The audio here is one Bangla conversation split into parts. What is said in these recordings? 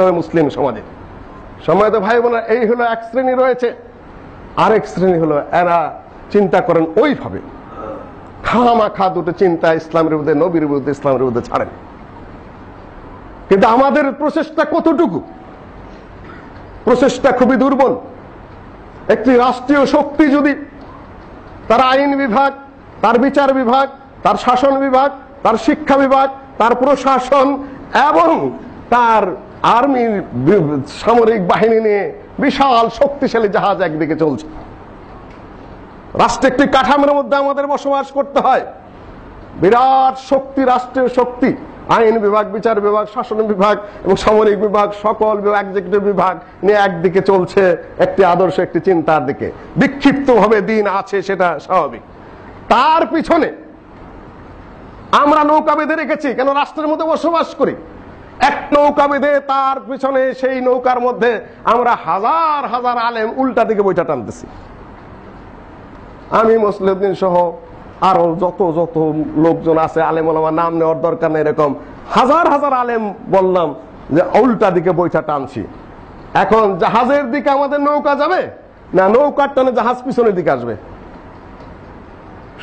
হবে মুসলিম সমাজে। সময় তো ভাই বোনা এই হলো এক শ্রেণি রয়েছে। আরেক শ্রেণি হলো এরা চিন্তা করেন ওইভাবে। খামা খা দুটো চিন্তা ইসলামের বিরুদ্ধে, নবীর বিরুদ্ধে, ইসলামের বিরুদ্ধে ছাড়েন। কিন্তু আমাদের প্রচেষ্টা কতটুকু? প্রচেষ্টা খুবই দুর্বল। একটি রাষ্ট্রীয় শক্তি যদি তার আইন বিভাগ, তার বিচার বিভাগ, তার শাসন বিভাগ, তার শিক্ষা বিভাগ, তার প্রশাসন এবং তার আর্মির বি- সামরিক বাহিনী নিয়ে বিশাল শক্তিশালী জাহাজ একদিকে চলছে। রাষ্ট্র একটি কাঠামোর মধ্যে আমাদের বসবাস করতে হয়। বিরাট শক্তি, রাষ্ট্রীয় শক্তি, আইন বিভাগ, বিচার বিভাগ, শাসন বিভাগ এবং সামরিক বিভাগ, সকল বিভাগ নিয়ে একদিকে চলছে একটি আদর্শ, একটি চিন্তার দিকে। বিক্ষিপ্ত ভাবে দিন আছে সেটা স্বাভাবিক। তার পিছনে আমরা নৌকা বেঁধে রেখেছি, কেন রাষ্ট্রের মধ্যে বসবাস করি? এক নৌকা বেঁধে তার পিছনে সেই নৌকার মধ্যে আমরা হাজার হাজার আলেম উল্টা দিকে বইটা টানতেছি। আমি মুসলিম সহ আরও যত যত লোকজন আছে, আলেম ওলামা নাম নেওয়ার দরকার নেই এরকম, হাজার হাজার আলেম বললাম যে উল্টা দিকে বইটা টানছি। এখন জাহাজের দিকে আমাদের নৌকা যাবে না নৌকার টানে জাহাজ পিছনের দিকে আসবে?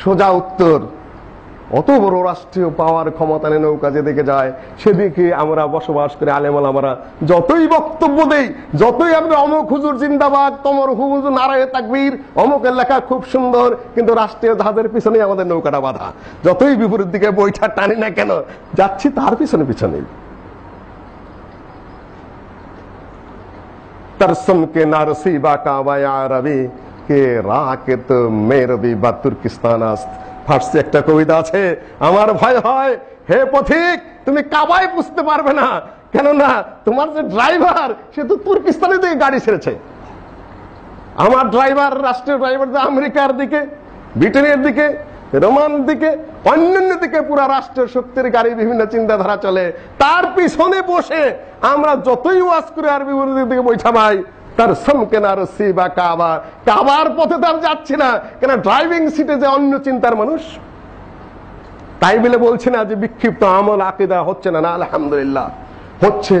সোজা উত্তর অত বড় রাষ্ট্রীয় পাওয়ার ক্ষমতা নিয়ে নৌকা যেদিকে যায় সেদিকে আমরা বসবাস করে আলেমাল আমরা যতই বক্তব্য দেই যতই আপনি অমুক হুজুর জিন্দাবাদ তমর হুজুর নারায় তাকবীর অমুকের লেখা খুব সুন্দর কিন্তু রাষ্ট্রীয় জাহাজের পিছনে আমাদের নৌকাটা বাধা যতই বিপরীত দিকে বইটা টানি না কেন যাচ্ছি তার পিছনে পিছনে तरसम के नारसीबा काबा আরবি কে রাকেত মেরবি বা তুর্কিস্তান আস্ত ফার্সি একটা কবিতা আছে, আমার ভয় হয়, হে পথিক, তুমি কাবায় বুঝতে পারবে না। কেননা, তোমার যে ড্রাইভার, সে তো তুর্কিস্তানের দিকে গাড়ি ছেড়েছে। আমার ড্রাইভার, রাষ্ট্রীয় ড্রাইভার আমেরিকার দিকে, ব্রিটেনের দিকে, রোমান দিকে, অন্যান্য দিকে পুরা রাষ্ট্রের শক্তির গাড়ি, বিভিন্ন চিন্তাধারা চলে। তার পিছনে বসে আমরা যতই ওয়াজ করে আর বিভিন্ন দিকে বৈঠা ভাই তার সমকেনা রসি কাবা কাবার পথে তার যাচ্ছি না, কেন ড্রাইভিং সিটে যে অন্য চিন্তার মানুষ? তাই বলে বলছি না যে বিক্ষিপ্ত আমল আকিদা হচ্ছে না না, আলহামদুলিল্লাহ। হচ্ছে,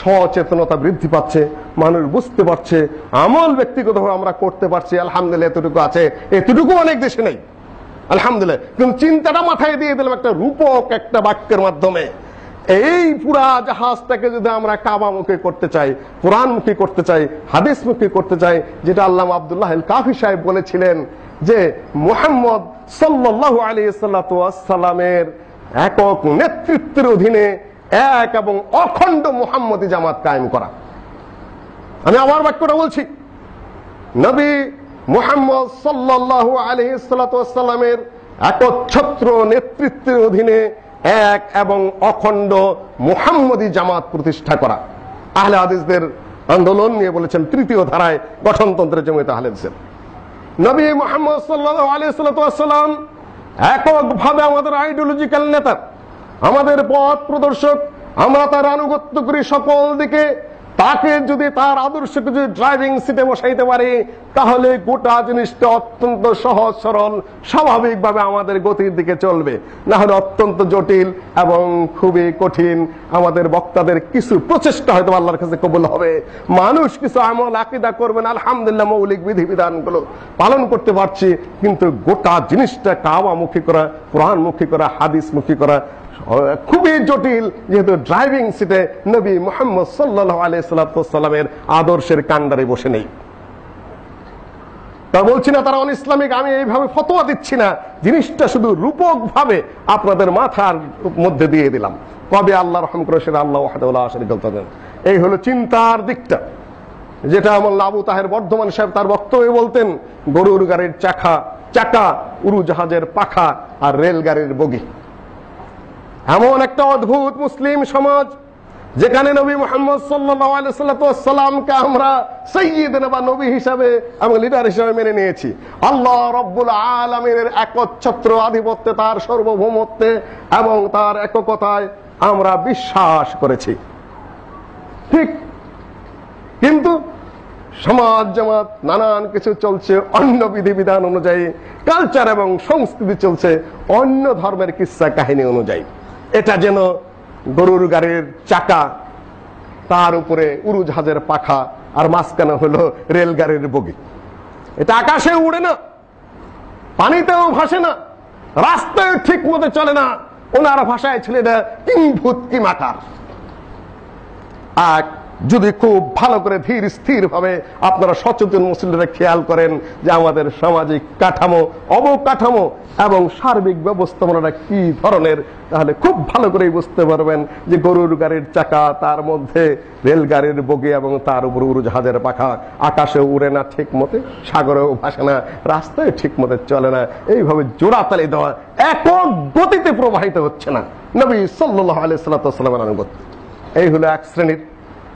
সচেতনতা বৃদ্ধি পাচ্ছে, মানুষ বুঝতে পারছে, আমল ব্যক্তিগতভাবে আমরা করতে পারছি, আলহামদুলিল্লাহ এতটুকু আছে, এতটুকু অনেক দেশে নেই। আলহামদুলিল্লাহ। কিন্তু চিন্তাটা মাথায় দিয়ে দিলাম একটা রূপক একটা বাক্যের মাধ্যমে। এই পুরা জাহাজটাকে যদি আমরা কাবা কাবামুখী করতে চাই, কোরআনমুখী করতে চাই হাদিস হাদিসমুখী করতে চাই, যেটা আল্লাহ আব্দুল্লাহ কাফি সাহেব বলেছিলেন যে মুহাম্মদ সাল্লাহ আলী সাল্লামের একক নেতৃত্বের অধীনে এক এবং অখণ্ড মুহাম্মদী জামাত কায়েম করা। আমি আমার বাক্যটা বলছি। নবী মুহাম্মদ সাল্লাহ আলহিসাল্লামের একচ্ছত্র নেতৃত্বের অধীনে এক এবং অখণ্ড মুহাম্মদী জামাত প্রতিষ্ঠা করা। আহলে হাদিসদের আন্দোলন নিয়ে বলেছেন, তৃতীয় ধারায় গঠনতন্ত্রের জমিতে আহলে নবী মোহাম্মদ সাল্লাহ আলিয়াল্লাম এককভাবে আমাদের আইডিওলজিক্যাল নেতা, আমাদের পথ প্রদর্শক, আমরা তার আনুগত্য করি সকল দিকে। তাকে যদি তার আদর্শকে যদি ড্রাইভিং সিটে বসাইতে পারি, তাহলে গোটা জিনিসটা অত্যন্ত সহজ, সরল, স্বাভাবিকভাবে আমাদের গতির দিকে চলবে। না হলে অত্যন্ত জটিল এবং খুবই কঠিন আমাদের বক্তাদের কিছু প্রচেষ্টা হয়তো আল্লাহর কাছে কবুল হবে। মানুষ কিছু আমল, আকিদা করবেন, আলহামদুলিল্লাহ মৌলিক বিধিবিধানগুলো পালন করতে পারছি, কিন্তু গোটা জিনিসটা কাওয়ামুখী করা, কোরআনমুখী করা, হাদিসমুখী করা খুবই জটিল, যেহেতু ড্রাইভিং সিটে নবী মোহাম্মদ সাল্লাহ আলাইসাল্লামের আদর্শের কান্ডারে বসে নেই। তা বলছি না, তারা অন ইসলামিক আমি এইভাবে ফতোয়া দিচ্ছি না। জিনিসটা শুধু রূপক ভাবে আপনাদের মাথার মধ্যে দিয়ে দিলাম। কবে আল্লাহ রহম করে সেটা আল্লাহ ওয়াহাদুল্লাহ এই হলো চিন্তার দিকটা। যেটা আমার আবু তাহের বর্ধমান সাহেব তার বক্তব্যে বলতেন, গরুর গাড়ির চাকা চাকা, উড়োজাহাজের পাখা আর রেলগাড়ির বগি। এমন একটা অদ্ভুত মুসলিম সমাজ, যেখানে নবী মোহাম্মদ সাল্লামকে আমরা সৈয়দ বা নবী হিসাবে এবং লিডার হিসাবে মেনে নিয়েছি। আল্লাহ রব্বুল আলমিনের একচ্ছত্র আধিপত্যে, তার সার্বভৌমত্বে এবং তার এককতায় আমরা বিশ্বাস করেছি। ঠিক। কিন্তু সমাজ, জামাত, নানান কিছু চলছে অন্য বিধিবিধান অনুযায়ী, কালচার এবং সংস্কৃতি চলছে অন্য ধর্মের কিসা কাহিনী অনুযায়ী। এটা যেন গরুর গাড়ির চাকা তার উপরে উড়োজাহাজের পাখা আর মাঝখানে হলো রেলগাড়ির বগি। এটা আকাশে উড়ে না, পানিতেও ভাসে না, রাস্তায় ঠিক মতো চলে না। ওনার ভাষায় ছিল এটা কি মাথা আর যদি খুব ভালো করে ধীর স্থির ভাবে আপনারা সচেতন মুসলিমরা খেয়াল করেন যে আমাদের সামাজিক কাঠামো, অবকাঠামো এবং সার্বিক ব্যবস্থাপনাটা কি ধরনের, তাহলে খুব ভালো করে বুঝতে পারবেন যে গরুর গাড়ির চাকা তার মধ্যে, রেলগাড়ির বগি এবং তার উপর উড়োজাহাজের পাখা আকাশে উড়ে না ঠিক মতে সাগরেও ভাসে না, রাস্তায় ঠিক মতে চলে না, এইভাবে জোড়া তালি দেওয়া একক গতিতে প্রবাহিত হচ্ছে না। নবী সাল্লাহ আলিয়া আনুগত্য। এই হলো এক শ্রেণির